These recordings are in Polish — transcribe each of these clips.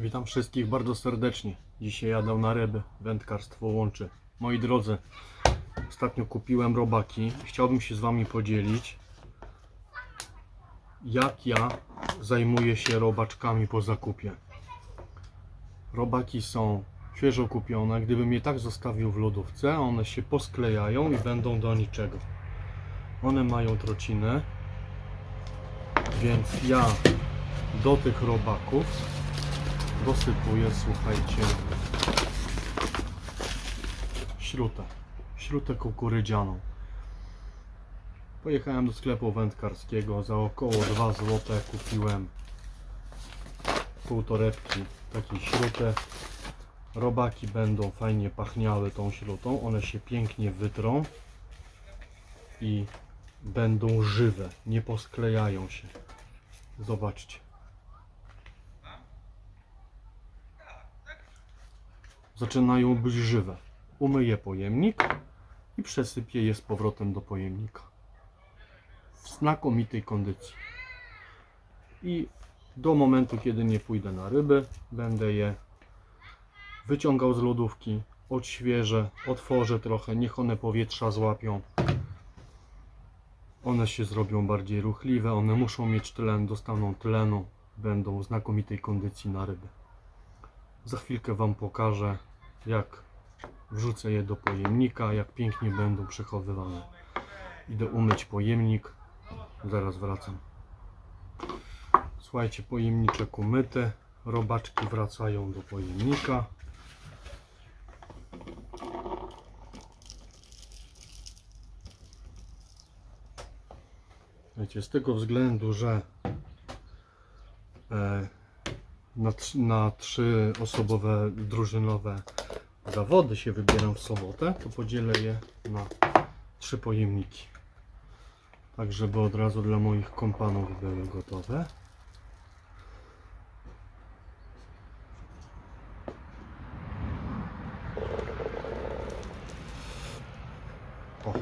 Witam wszystkich bardzo serdecznie. Dzisiaj jadę na ryby, wędkarstwo łączy. Moi drodzy, ostatnio kupiłem robaki. Chciałbym się z Wami podzielić, jak ja zajmuję się robaczkami po zakupie. Robaki są świeżo kupione. Gdybym je tak zostawił w lodówce, one się posklejają i będą do niczego. One mają trocinę, więc ja do tych robaków dosypuję, słuchajcie, śrutę. Śrutę kukurydzianą. Pojechałem do sklepu wędkarskiego, za około 2 zł kupiłem półtorebki takiej śruty. Robaki będą fajnie pachniały tą śrutą, one się pięknie wytrą i będą żywe, nie posklejają się. Zobaczcie. Zaczynają być żywe. Umyję pojemnik i przesypię je z powrotem do pojemnika. W znakomitej kondycji. I do momentu, kiedy nie pójdę na ryby, będę je wyciągał z lodówki, odświeżę, otworzę trochę, niech one powietrza złapią. One się zrobią bardziej ruchliwe, one muszą mieć tlen, dostaną tlenu, będą w znakomitej kondycji na ryby. Za chwilkę Wam pokażę, jak wrzucę je do pojemnika, jak pięknie będą przechowywane. Idę umyć pojemnik, zaraz wracam. Słuchajcie, pojemniczek umyty, robaczki wracają do pojemnika. Wiecie, z tego względu, że e, na, na trzy osobowe drużynowe zawody się wybieram w sobotę, to podzielę je na trzy pojemniki. Tak, żeby od razu dla moich kompanów były gotowe. O.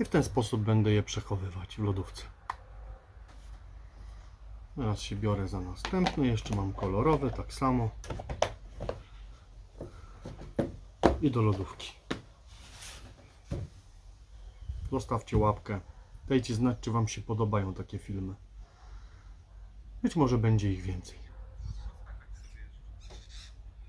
I w ten sposób będę je przechowywać w lodówce. Teraz się biorę za następny. Jeszcze mam kolorowe, tak samo. I do lodówki. Zostawcie łapkę. Dajcie znać, czy Wam się podobają takie filmy. Być może będzie ich więcej.